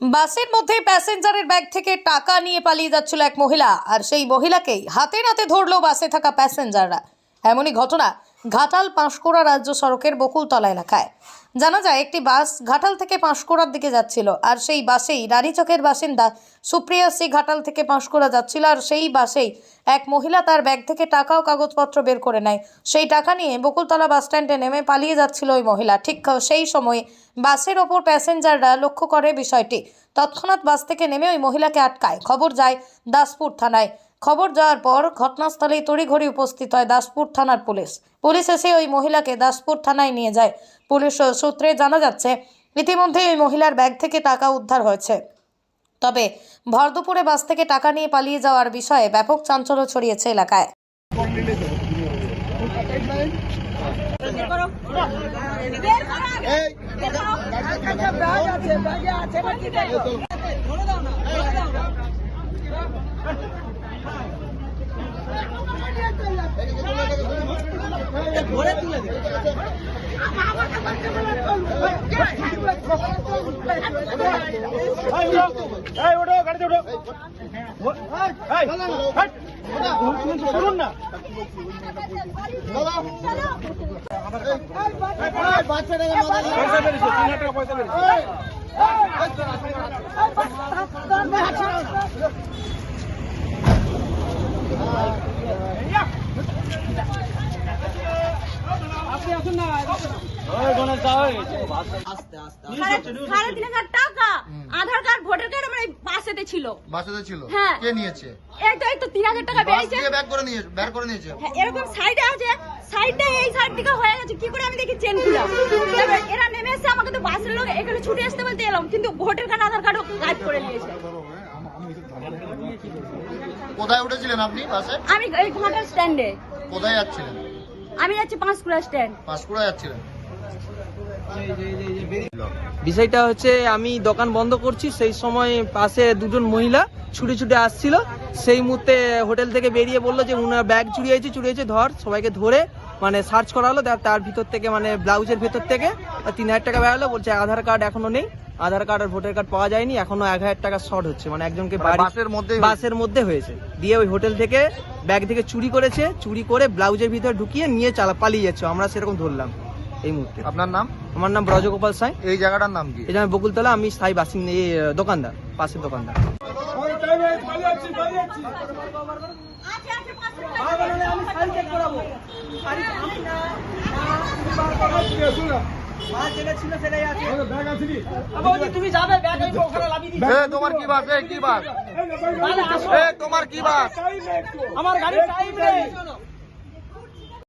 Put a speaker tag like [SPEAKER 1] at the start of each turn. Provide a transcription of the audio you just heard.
[SPEAKER 1] বাসের মধ্যে প্যাসেঞ্জারের ব্যাগ থেকে টাকা নিয়ে পালিয়ে যাচ্ছিল এক মহিলা, আর সেই মহিলাকেই হাতে নাতে ধরলো বাসে থাকা প্যাসেঞ্জাররা। এমনই ঘটনা ঘাটাল পাঁশকুড়া রাজ্য সড়কের বকুলতলা এলাকায়। জানা যায়, একটি বাস ঘাটাল থেকে পাঁশকুড়ার দিকে যাচ্ছিল, আর সেই বাসেই রানীচকের বাসিন্দা সুপ্রিয়া সি ঘাটাল থেকে পাঁশকুড়া যাচ্ছিল, আর সেই বাসেই এক মহিলা তার ব্যাগ থেকে টাকা ও কাগজপত্র বের করে নেয়। সেই টাকা নিয়ে বকুলতলা বাস স্ট্যান্ডে নেমে পালিয়ে যাচ্ছিল ওই মহিলা। ঠিক সেই সময়ে বাসের ওপর প্যাসেঞ্জাররা লক্ষ্য করে বিষয়টি। তৎক্ষণাৎ বাস থেকে নেমে ওই মহিলাকে আটকায়। খবর যায় দাসপুর থানায়। খবর যাওয়ার পর ঘটনাস্থলেই তড়িঘড়ি উপস্থিত হয় দাসপুর থানার পুলিশ। পুলিশ এসে ওই মহিলাকে দাসপুর থানায় নিয়ে যায়। পুলিশ সূত্রে জানা যাচ্ছে ইতিমধ্যে ওই মহিলার ব্যাগ থেকে টাকা উদ্ধার হয়েছে। তবে ভর দুপুরে বাস থেকে টাকা নিয়ে পালিয়ে যাওয়ার বিষয়ে ব্যাপক চাঞ্চল্য ছড়িয়েছে এলাকায়।
[SPEAKER 2] গাড়িতে ওঠো এই, শুনুন না পয়সা বেরিয়েছে তিন হাজার টাকা পয়সা বেরিয়েছে আপনি আসুন না ওই গণেশ দা ওই
[SPEAKER 3] সাড়ে সাড়ে তিন হাজার টাকা? আধার কার্ড ভোটার কার্ড আমার বাসেতে ছিল।
[SPEAKER 4] বাসাতে ছিল?
[SPEAKER 3] হ্যাঁ।
[SPEAKER 4] কে নিয়েছে?
[SPEAKER 3] এই তো এই তো তিন হাজার টাকা বেরিয়েছে।
[SPEAKER 4] দিয়ে করে নিয়ে বের করে নিয়েছে?
[SPEAKER 3] হ্যাঁ, এরকম সাইডে আছে সাইডে এই সাইড থেকে হয়ে গেছে। কি করে আমি দেখি চেন খুলা? তারপর এরা নেমে এসে আমাকে তো বাসের লোক এখানে ছুটে আসতে বলতে এলাম কিন্তু ভোটার কার্ড আধার কার্ডও করে নিয়েছে।
[SPEAKER 4] কোথায় উঠেছিলেন আপনি বাসে?
[SPEAKER 3] আমি এই স্ট্যান্ডে
[SPEAKER 4] কোথায় যাচ্ছিলেন?
[SPEAKER 3] আমি যাচ্ছি পাঁশকুড়া স্ট্যান্ড।
[SPEAKER 4] পাঁশকুড়া যাচ্ছিলেন?
[SPEAKER 5] বিষয়টা হচ্ছে আমি দোকান বন্ধ করছি সেই সময় পাশে দুজন মহিলা ছুটে ছুটে আসছিল। সেই মুহূর্তে হোটেল থেকে বেরিয়ে বলল যে উনার ব্যাগ চুরি হয়েছে চুরি হয়েছে ধর সবাইকে ধরে মানে সার্চ করা হলো তার- তার ভিতর থেকে মানে ব্লাউজের ভেতর থেকে। তিন হাজার টাকা বেরোলো বলছে আধার কার্ড এখনও নেই। আধার কার্ড আর ভোটার কার্ড পাওয়া যায়নি এখনও এক হাজার টাকা শর্ট হচ্ছে। মানে একজনকে
[SPEAKER 4] মানে বাসের মধ্যেই
[SPEAKER 5] বাসের মধ্যে হয়েছে। দিয়ে ওই হোটেল থেকে ব্যাগ থেকে চুরি করেছে চুরি করে ব্লাউজের ভিতরে ঢুকিয়ে নিয়ে চালা পালিয়ে যাচ্ছে। আমরা সেরকম ধরলাম এই মুহূর্তে।
[SPEAKER 4] আপনার নাম?
[SPEAKER 5] আমার নাম ব্রজগোপাল সাঁই।
[SPEAKER 4] এই জায়গাটার নাম কি?
[SPEAKER 5] যে আমি বকুলতলা আমি সাই বাসিন্দা এই দোকানদার পাশের দোকানদার।
[SPEAKER 2] তুমি যাবে
[SPEAKER 4] তোমার কি বাস? কি বাস? তোমার কি বাস?
[SPEAKER 2] আমার গাড়ি টাইম নেই।